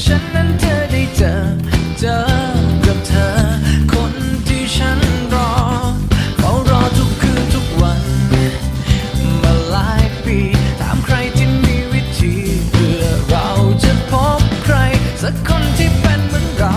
ฉันนั้นเธอได้เจอ เจอกับเธอ คนที่ฉันรอเขารอทุกคืนทุกวัน มาหลายปีถามใครที่มีวิธีเพื่อเราจะพบใคร สักคนที่เป็นเหมือนเรา